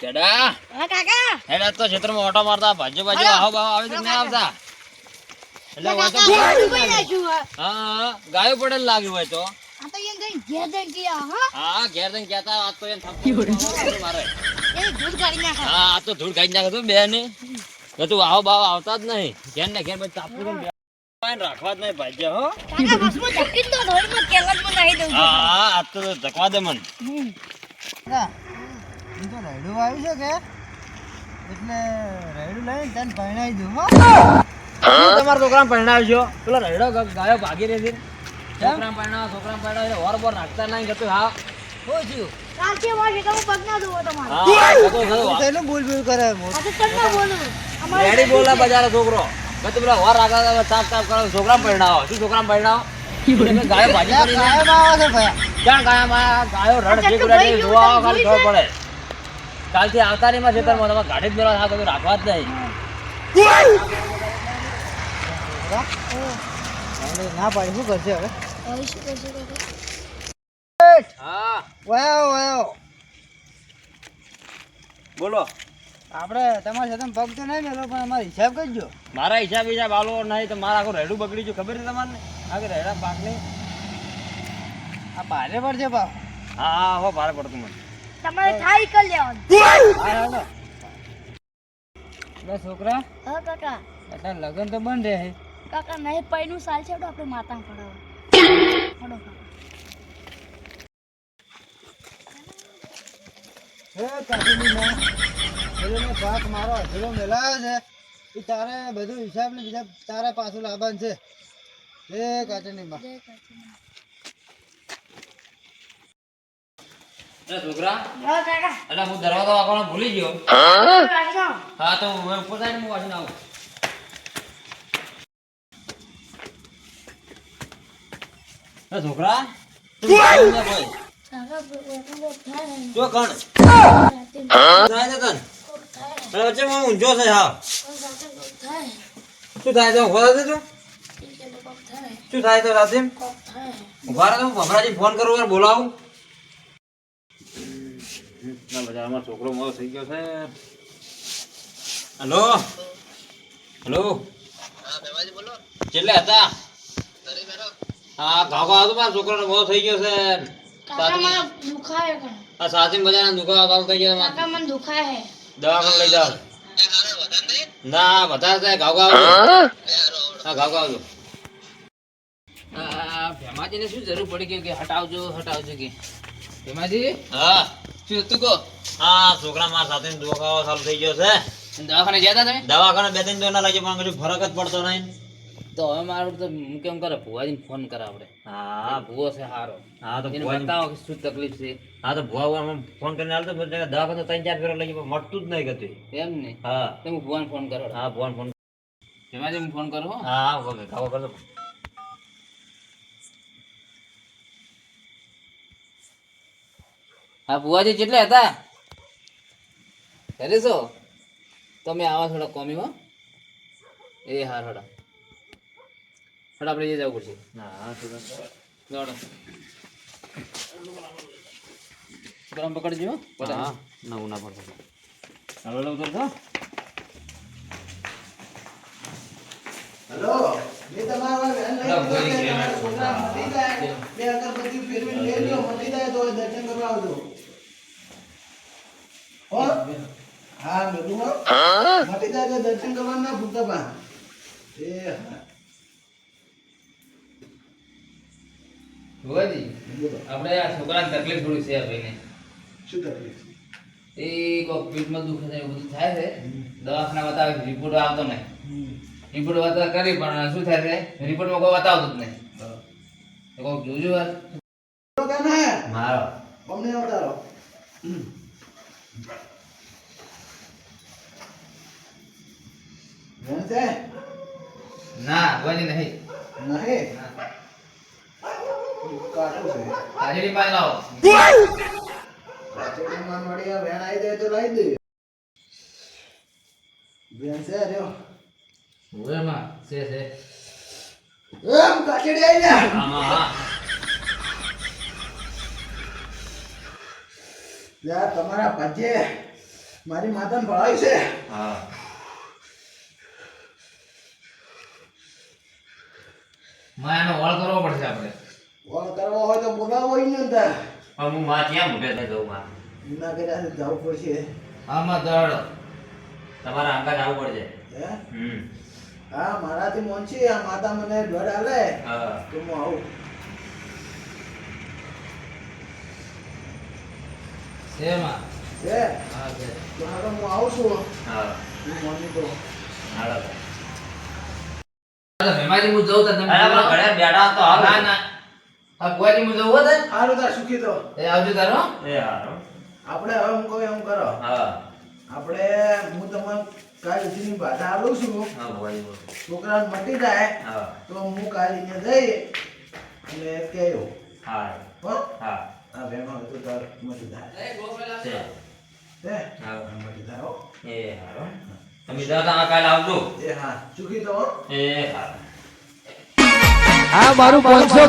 કેડા? હા કાકા. હેડા તો ક્ષેત્રમાં ઓટો મારતા ભાજુ બાજુ આવો બાવો આવે તો ના આવતા. એટલે હોય તો હા. ગાયો પડેલ લાગ્યું હોય તો. આ તો એમ કઈ ઘેર જઈને ગયા હા. હા ઘેર કહેતા આજ તો મારે. એ દૂધ કાઢી નાખે. હા આ તો ધૂળ ખાઈ નાખે તું બે ને તું આવો બાવો આવતા જ નહીં. ઘેર ને તાપુ રાખવા જ નહીં ભાજ્ય હો. કાકા બસમાં ધક્કી તો ધોળમાં દઉં હા ધકવા દે મન. ઈ તો રાયડું આવ્યું છે કે? એટલે રાયડું લઈને તને પરણાવી દઉં હો. તમારા છોકરાને પરણાવજો પેલો રડો ગાયો ભાગી રહી છે. છોકરાને પરણાવો છોકરાને પરણાવો એટલે બોર નાખતા નહીં કતું હા. શું થયું? કાલથી વાગે તમે પગ ના ધોવો તમારે. હા કતું તું થયું શેનું બોલ બોલ કરે? મોટું આ તો કેમ બોલું. અમારે રેડી બોલા બજારે છોકરો. કતું પેલા વર રાખતા તાપ તાપ કરો છોકરા પરણાવો. શું છોકરાને પરણાવો? ગાયો આવે છે ક્યાં ગાયા માં ગાયો રડ તો ભાઈ જોવા ખાલી ખબર પડે. કાલથી આવતા નહીં માં ખેતરમાં તમારે ગાડી જ મેળવા કતું રાખવા જ નહીં. ના પાડી શું કરશે હવે? હા. વયો વયો. બોલો. આપણે તમારી સાથે પગ તો નહીં મેલો પણ અમારો હિસાબ કરજો. મારા હિસાબ હિસાબ આલો નહીં તો મારા આખું રેડું બગડી ગયું. ખબર છે તમને? આખી રેડા નહીં આ ભારે પડશે ભાવ હા હા હો ભારે પડતું મને. તમારે થાય કર લેવાનું. બસ છોકરા. હા કાકા. એટલે લગ્ન તો બંધ રહે કાકા નહીં પૈનું સાલ છે તો આપણે માતા પડાવો પડો કાકા. હે કાકીની માં પેલો ભાગ મારો અધૂરો મેલાયો છે. એ તારે બધું હિસાબ ને બીજા તારે પાછું લાવવાનું છે. હે કાકીની માં જય કાકા એ છોકરા એટલે હું દરવાજો વાગવાનો ભૂલી ગયો હા તો હું ઉપર થાય હું વાંચીને આવું એ છોકરા થાય છે હું શું થાય તું તો શું થાય તો થાય ઊભા તો ભમરાજી ફોન કરું બોલાવું ના બધા અમારો છોકરો મોડો થઈ ગયો છે. હલો? હલો? કેટલે હતા? હા ઘાવ આવતો મારા છોકરાનો મોડો થઈ ગયો છે. છે બજારના દુકાન ચાલુ થઈ ગયા દવાખાને લઈ જાઓ. ના વધારે છે. ઘાવ ઘાવ હા ઘાવ ઘાવ જો ભેમાજીને શું જરૂર પડી કે હટાવજો હટાવજો કે? ભેમાજી? હા. શું હતું કહો? હા છોકરા મારા સાથે દુખાવો ચાલુ થઈ ગયો છે. દવાખાને ગયા હતા તમે? દવાખાને બે ત્રણ તો લાગે પણ કશું ફરક જ પડતો નહીં. તો હવે મારું તો હું કેમ કરે ભુવાજીને ફોન કરે આપણે. હા. ભુવો છે હારો. હા તો એને બતાવો કે શું તકલીફ છે. હા તો ભુવા ફોન કરીને કે દવાખાને ત્રણ ચાર ફેરો લઈ ગયો મળતું જ નહીં કતું એમ ને? હા. તો હું ભુવાને ફોન કરો. હા ભુવાને ફોન ભીમાજી હું ફોન કરું હા. હા ઓકે ખાવો કરજો હા ભુવાજી કેટલે હતા. ઘરે છો? તમે આવા થોડા કોમીમાં એ હા થોડા થોડા આપણે એ જવું પડશે. હા. દોડો. ગરમ પકડજો હો. નવું ના પડતો. હવે લઉં તો હેલો મેં તમારા વેન લઈ. તમારા છોકરા જાય. બે અગરબત્તી ફેરવી લેજો જાય તો દર્શન કરવા આવજો હો હા મટી જાય દર્શન કરવા ના ભૂલતા પા એ હા. ભુવાજી બોલો આપણે આ છોકરાને તકલીફ થોડી છે ભાઈને. શું તકલીફ એ કોક પેટમાં દુખે છે એવું બધું થાય છે. દવાખાના બતાવે રિપોર્ટ આવતો નહીં. રિપોર્ટ બતાવ કરી પણ શું થાય છે? રિપોર્ટમાં કોઈ બતાવતું જ નહીં. તો કોક જોજો વાર મારો. અમને અવતારો વેન ના કોઈ નહીં. નહીં? કાઢું છે. હાજરી માં મળી આ વેન આવી જાય તો લાવી દે. વેન છે રહ્યો હવે માં છે છે. એમ કાચડી આવી જાય આમાં યાર તમારા ભજે મારી માતાને ભળાય છે. હા. માં એનો વળ કરવો પડશે આપણે. વળ કરવો હોય તો બોલાવો ને અંદર. પણ હું માં ક્યાં મૂકે છે જવું માં? એના કર્યા જવું પડશે. આમાં દળ તમારા આંગા જવું પડશે. હે? હમ. હા મારાથી મોનછી આ માતા મને દોડ આલે. હા. તો હું આવું. છે હા છે. તો હવે હું આવું છું. હા. હું મોની તો. હાલો. અરે ભેમાજી હું જઉં તો તમે અરે પણ ઘરે બેઠા તો હાલ ના ના. હા બુઆજી હું જવું હોત સારું તાર સુખી તો. એ આવજો તારો એ હારો. આપણે હવે હું કહું એમ કરો. હા. આપણે હું તમને કાલ સુધીની બાધા આવું છું. હા ભાઈ છોકરા મટી જાય હા. તો હું કાલ અહીંયા જઈ અને કહ્યું હા. હો. હા. ભેમાં તો તાર મટી જાય. છે. તે હા. મટી જાય હો. એ હારો. તમે દાદા કાલ આવજો. એ હા. ચૂકી તો એ હા. આ મારું પાંચસો